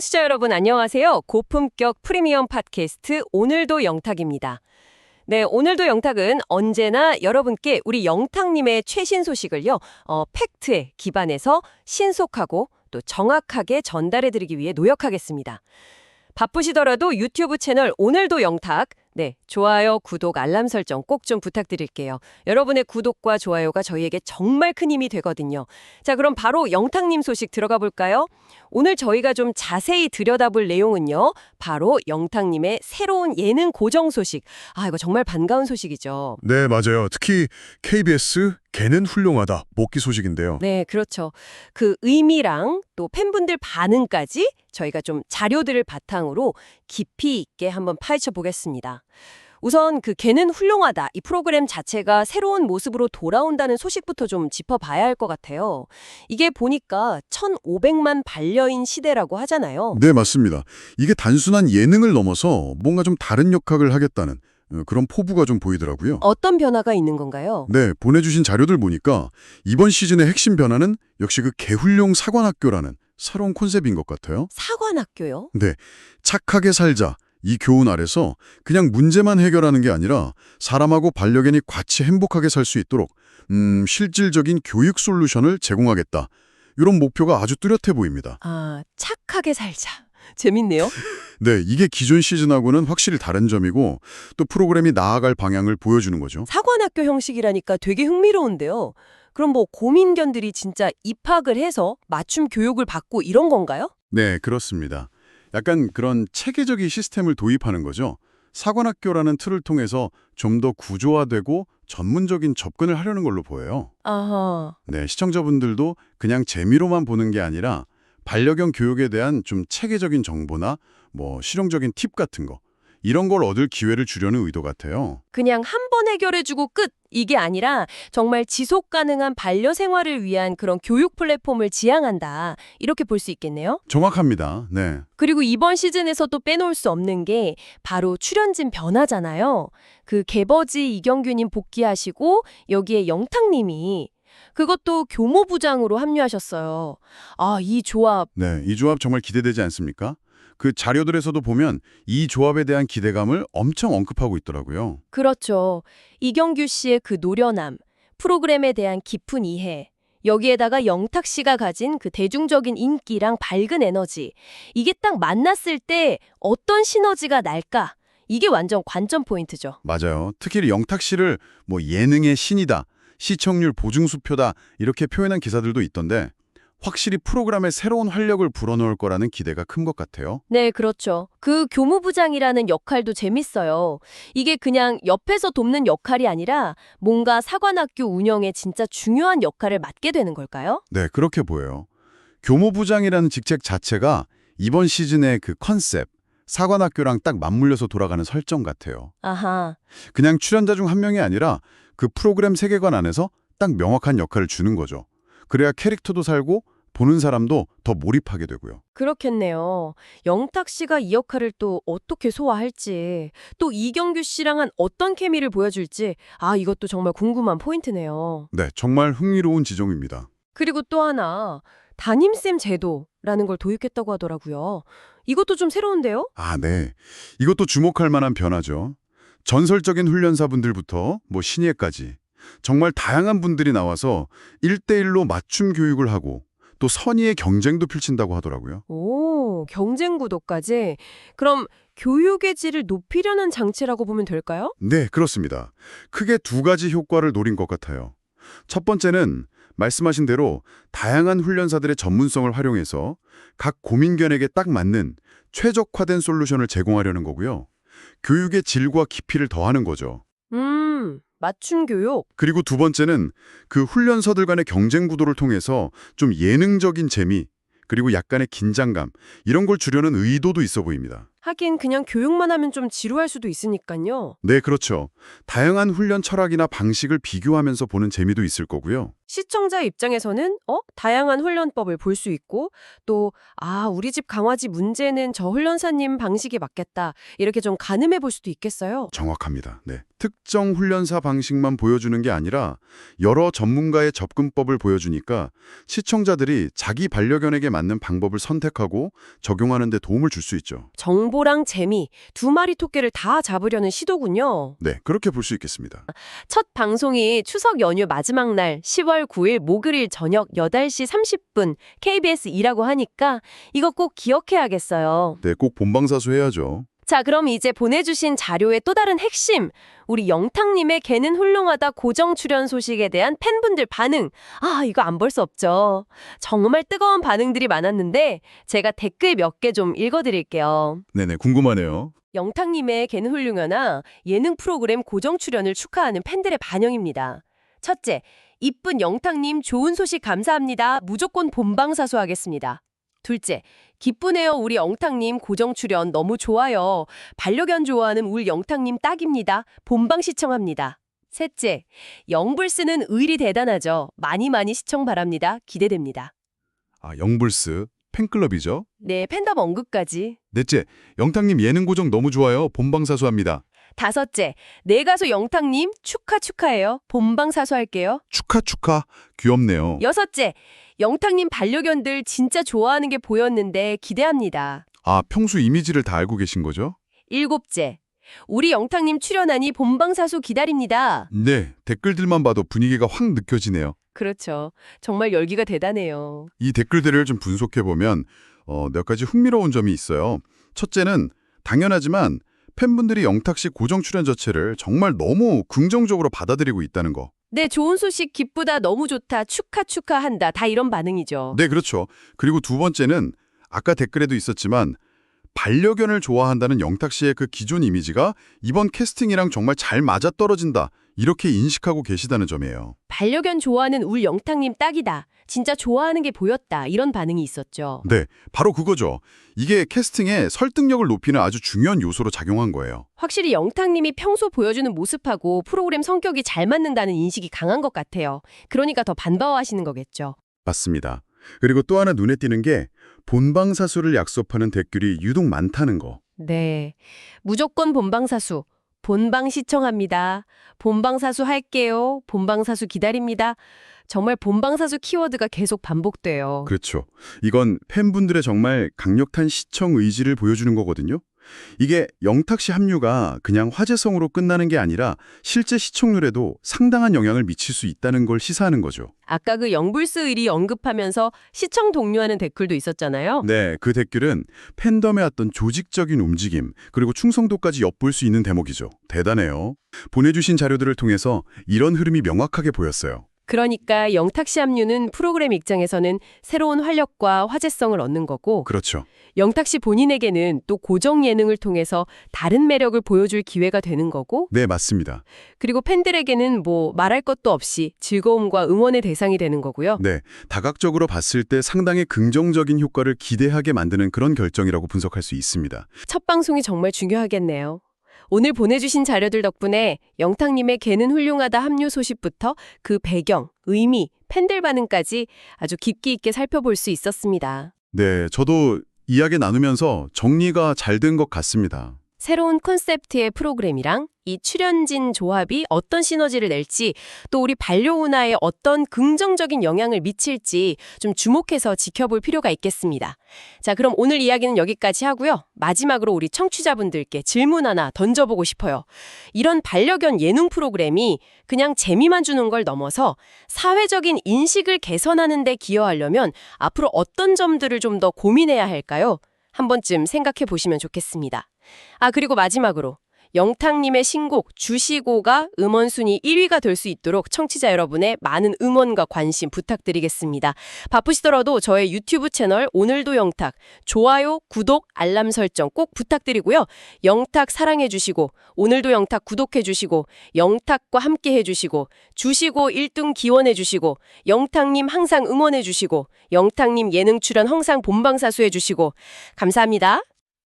청취자 여러분 안녕하세요. 고품격 프리미엄 팟캐스트 오늘도 영탁입니다. 네, 오늘도 영탁은 언제나 여러분께 우리 영탁님의 최신 소식을요, 어, 팩트에 기반해서 신속하고 또 정확하게 전달해드리기 위해 노력하겠습니다. 바쁘시더라도 유튜브 채널 오늘도 영탁, 네, 좋아요, 구독, 알람 설정 꼭 좀 부탁드릴게요. 여러분의 구독과 좋아요가 저희에게 정말 큰 힘이 되거든요. 자, 그럼 바로 영탁님 소식 들어가 볼까요? 오늘 저희가 좀 자세히 들여다볼 내용은요. 바로 영탁님의 새로운 예능 고정 소식. 아, 이거 정말 반가운 소식이죠. 네, 맞아요. 특히 KBS 개는 훌륭하다 복귀 소식인데요. 네, 그렇죠. 그 의미랑 또 팬분들 반응까지 저희가 좀 자료들을 바탕으로 깊이 있게 한번 파헤쳐 보겠습니다. 우선 그 개는 훌륭하다 이 프로그램 자체가 새로운 모습으로 돌아온다는 소식부터 좀 짚어봐야 할 것 같아요. 이게 보니까 1,500만 반려인 시대라고 하잖아요. 네, 맞습니다. 이게 단순한 예능을 넘어서 뭔가 좀 다른 역할을 하겠다는 어, 그런 포부가 좀 보이더라고요. 어떤 변화가 있는 건가요? 네, 보내주신 자료들 보니까 이번 시즌의 핵심 변화는 역시 그 개훌용 사관학교라는 새로운 콘셉트인 것 같아요. 사관학교요? 네, 착하게 살자. 이 교훈 아래서 그냥 문제만 해결하는 게 아니라 사람하고 반려견이 같이 행복하게 살 수 있도록 음, 실질적인 교육 솔루션을 제공하겠다. 이런 목표가 아주 뚜렷해 보입니다. 아, 착하게 살자. 재밌네요. 네, 이게 기존 시즌하고는 확실히 다른 점이고 또 프로그램이 나아갈 방향을 보여주는 거죠. 사관학교 형식이라니까 되게 흥미로운데요. 그럼 뭐 고민견들이 진짜 입학을 해서 맞춤 교육을 받고 이런 건가요? 네, 그렇습니다. 약간 그런 체계적인 시스템을 도입하는 거죠. 사관학교라는 틀을 통해서 좀 더 구조화되고 전문적인 접근을 하려는 걸로 보여요. 아하. 네, 시청자분들도 그냥 재미로만 보는 게 아니라 반려견 교육에 대한 좀 체계적인 정보나 뭐 실용적인 팁 같은 거 이런 걸 얻을 기회를 주려는 의도 같아요. 그냥 한 번 해결해주고 끝! 이게 아니라 정말 지속 가능한 반려 생활을 위한 그런 교육 플랫폼을 지향한다. 이렇게 볼 수 있겠네요. 정확합니다. 네. 그리고 이번 시즌에서도 빼놓을 수 없는 게 바로 출연진 변화잖아요. 그 개버지 이경규님 복귀하시고 여기에 영탁님이 그것도 교모부장으로 합류하셨어요. 아, 이 조합 네, 이 조합 정말 기대되지 않습니까? 그 자료들에서도 보면 이 조합에 대한 기대감을 엄청 언급하고 있더라고요. 그렇죠. 이경규 씨의 그 노련함, 프로그램에 대한 깊은 이해, 여기에다가 영탁 씨가 가진 그 대중적인 인기랑 밝은 에너지, 이게 딱 만났을 때 어떤 시너지가 날까? 이게 완전 관전 포인트죠. 맞아요. 특히 영탁 씨를 뭐 예능의 신이다, 시청률 보증수표다 이렇게 표현한 기사들도 있던데 확실히 프로그램에 새로운 활력을 불어넣을 거라는 기대가 큰 것 같아요. 네, 그렇죠. 그 교무부장이라는 역할도 재밌어요. 이게 그냥 옆에서 돕는 역할이 아니라 뭔가 사관학교 운영에 진짜 중요한 역할을 맡게 되는 걸까요? 네, 그렇게 보여요. 교모부장이라는 직책 자체가 이번 시즌의 그 컨셉, 사관학교랑 딱 맞물려서 돌아가는 설정 같아요. 아하. 그냥 출연자 중 한 명이 아니라 그 프로그램 세계관 안에서 딱 명확한 역할을 주는 거죠. 그래야 캐릭터도 살고 보는 사람도 더 몰입하게 되고요. 그렇겠네요. 영탁 씨가 이 역할을 또 어떻게 소화할지, 또 이경규 씨랑은 어떤 케미를 보여줄지, 아, 이것도 정말 궁금한 포인트네요. 네, 정말 흥미로운 지점입니다. 그리고 또 하나, 담임쌤 제도라는 걸 도입했다고 하더라고요. 이것도 좀 새로운데요? 아, 네. 이것도 주목할 만한 변화죠. 전설적인 훈련사분들부터 뭐 신예까지 정말 다양한 분들이 나와서 1대1로 맞춤 교육을 하고 또 선의의 경쟁도 펼친다고 하더라고요. 오, 경쟁 구도까지. 그럼 교육의 질을 높이려는 장치라고 보면 될까요? 네, 그렇습니다. 크게 두 가지 효과를 노린 것 같아요. 첫 번째는 말씀하신 대로 다양한 훈련사들의 전문성을 활용해서 각 고민견에게 딱 맞는 최적화된 솔루션을 제공하려는 거고요. 교육의 질과 깊이를 더하는 거죠. 음, 맞춤 교육. 그리고 두 번째는 그 훈련사들 간의 경쟁 구도를 통해서 좀 예능적인 재미, 그리고 약간의 긴장감, 이런 걸 주려는 의도도 있어 보입니다. 하긴 그냥 교육만 하면 좀 지루할 수도 있으니까요. 네, 그렇죠. 다양한 훈련 철학이나 방식을 비교하면서 보는 재미도 있을 거고요. 시청자 입장에서는 어 다양한 훈련법을 볼 수 있고 또 아 우리 집 강아지 문제는 저 훈련사님 방식이 맞겠다 이렇게 좀 가늠해 볼 수도 있겠어요. 정확합니다. 네. 특정 훈련사 방식만 보여주는 게 아니라 여러 전문가의 접근법을 보여주니까 시청자들이 자기 반려견에게 맞는 방법을 선택하고 적용하는 데 도움을 줄 수 있죠. 정 보랑 재미 두 마리 토끼를 다 잡으려는 시도군요. 네, 그렇게 볼 수 있겠습니다. 첫 방송이 추석 연휴 마지막 날 10월 9일 목요일 저녁 8시 30분 KBS 2라고 하니까 이거 꼭 기억해야겠어요. 네, 꼭 본방사수 해야죠. 자, 그럼 이제 보내주신 자료의 또 다른 핵심. 우리 영탁님의 개는 훌륭하다 고정 출연 소식에 대한 팬분들 반응. 아, 이거 안 볼 수 없죠. 정말 뜨거운 반응들이 많았는데 제가 댓글 몇 개 좀 읽어드릴게요. 네네, 궁금하네요. 영탁님의 개는 훌륭하나 예능 프로그램 고정 출연을 축하하는 팬들의 반영입니다. 첫째, 이쁜 영탁님 좋은 소식 감사합니다. 무조건 본방 사수하겠습니다. 둘째, 기쁘네요 우리 영탁님 고정 출연 너무 좋아요. 반려견 좋아하는 울 영탁님 딱입니다. 본방 시청합니다. 셋째, 영불스는 의리 대단하죠. 많이 많이 시청 바랍니다. 기대됩니다. 아, 영불스 팬클럽이죠? 네, 팬덤 언급까지. 넷째, 영탁님 예능 고정 너무 좋아요. 본방 사수합니다. 다섯째, 내 가수 영탁님 축하 축하해요. 본방 사수할게요. 축하 축하. 귀엽네요. 여섯째, 영탁님 반려견들 진짜 좋아하는 게 보였는데 기대합니다. 아, 평소 이미지를 다 알고 계신 거죠? 일곱째, 우리 영탁님 출연하니 본방 사수 기다립니다. 네, 댓글들만 봐도 분위기가 확 느껴지네요. 그렇죠. 정말 열기가 대단해요. 이 댓글들을 좀 분석해 보면 어, 몇 가지 흥미로운 점이 있어요. 첫째는 당연하지만 팬분들이 영탁 씨 고정 출연 자체를 정말 너무 긍정적으로 받아들이고 있다는 거. 네, 좋은 소식 기쁘다, 너무 좋다, 축하 축하한다. 다 이런 반응이죠. 네, 그렇죠. 그리고 두 번째는 아까 댓글에도 있었지만 반려견을 좋아한다는 영탁 씨의 그 기존 이미지가 이번 캐스팅이랑 정말 잘 맞아떨어진다. 이렇게 인식하고 계시다는 점이에요. 반려견 좋아하는 울 영탁님 딱이다. 진짜 좋아하는 게 보였다. 이런 반응이 있었죠. 네, 바로 그거죠. 이게 캐스팅의 설득력을 높이는 아주 중요한 요소로 작용한 거예요. 확실히 영탁님이 평소 보여주는 모습하고 프로그램 성격이 잘 맞는다는 인식이 강한 것 같아요. 그러니까 더 반가워하시는 거겠죠. 맞습니다. 그리고 또 하나 눈에 띄는 게 본방사수를 약속하는 댓글이 유독 많다는 거. 네. 무조건 본방사수. 본방 시청합니다. 본방사수 할게요. 본방사수 기다립니다. 정말 본방사수 키워드가 계속 반복돼요. 그렇죠. 이건 팬분들의 정말 강력한 시청 의지를 보여주는 거거든요. 이게 영탁 씨 합류가 그냥 화제성으로 끝나는 게 아니라 실제 시청률에도 상당한 영향을 미칠 수 있다는 걸 시사하는 거죠. 아까 그 영불스 의리 언급하면서 시청 독려하는 댓글도 있었잖아요. 네, 그 댓글은 팬덤의 어떤 조직적인 움직임, 그리고 충성도까지 엿볼 수 있는 대목이죠. 대단해요. 보내주신 자료들을 통해서 이런 흐름이 명확하게 보였어요. 그러니까 영탁 씨 합류는 프로그램 입장에서는 새로운 활력과 화제성을 얻는 거고 그렇죠. 영탁 씨 본인에게는 또 고정 예능을 통해서 다른 매력을 보여줄 기회가 되는 거고 네, 맞습니다. 그리고 팬들에게는 뭐 말할 것도 없이 즐거움과 응원의 대상이 되는 거고요. 네, 다각적으로 봤을 때 상당히 긍정적인 효과를 기대하게 만드는 그런 결정이라고 분석할 수 있습니다. 첫 방송이 정말 중요하겠네요. 오늘 보내주신 자료들 덕분에 영탁님의 개는 훌륭하다 합류 소식부터 그 배경, 의미, 팬들 반응까지 아주 깊기 있게 살펴볼 수 있었습니다. 네, 저도 이야기 나누면서 정리가 잘 된 것 같습니다. 새로운 콘셉트의 프로그램이랑 이 출연진 조합이 어떤 시너지를 낼지 또 우리 반려운하에 어떤 긍정적인 영향을 미칠지 좀 주목해서 지켜볼 필요가 있겠습니다. 자, 그럼 오늘 이야기는 여기까지 하고요. 마지막으로 우리 청취자분들께 질문 하나 던져보고 싶어요. 이런 반려견 예능 프로그램이 그냥 재미만 주는 걸 넘어서 사회적인 인식을 개선하는 데 기여하려면 앞으로 어떤 점들을 좀 더 고민해야 할까요? 한 번쯤 생각해 보시면 좋겠습니다. 아, 그리고 마지막으로 영탁님의 신곡 주시고가 음원 순위 1위가 될 수 있도록 청취자 여러분의 많은 응원과 관심 부탁드리겠습니다. 바쁘시더라도 저의 유튜브 채널 오늘도 영탁 좋아요, 구독, 알람 설정 꼭 부탁드리고요. 영탁 사랑해 주시고 오늘도 영탁 구독해 주시고 영탁과 함께 해 주시고 주시고 1등 기원해 주시고 영탁님 항상 응원해 주시고 영탁님 예능 출연 항상 본방사수 해 주시고 감사합니다.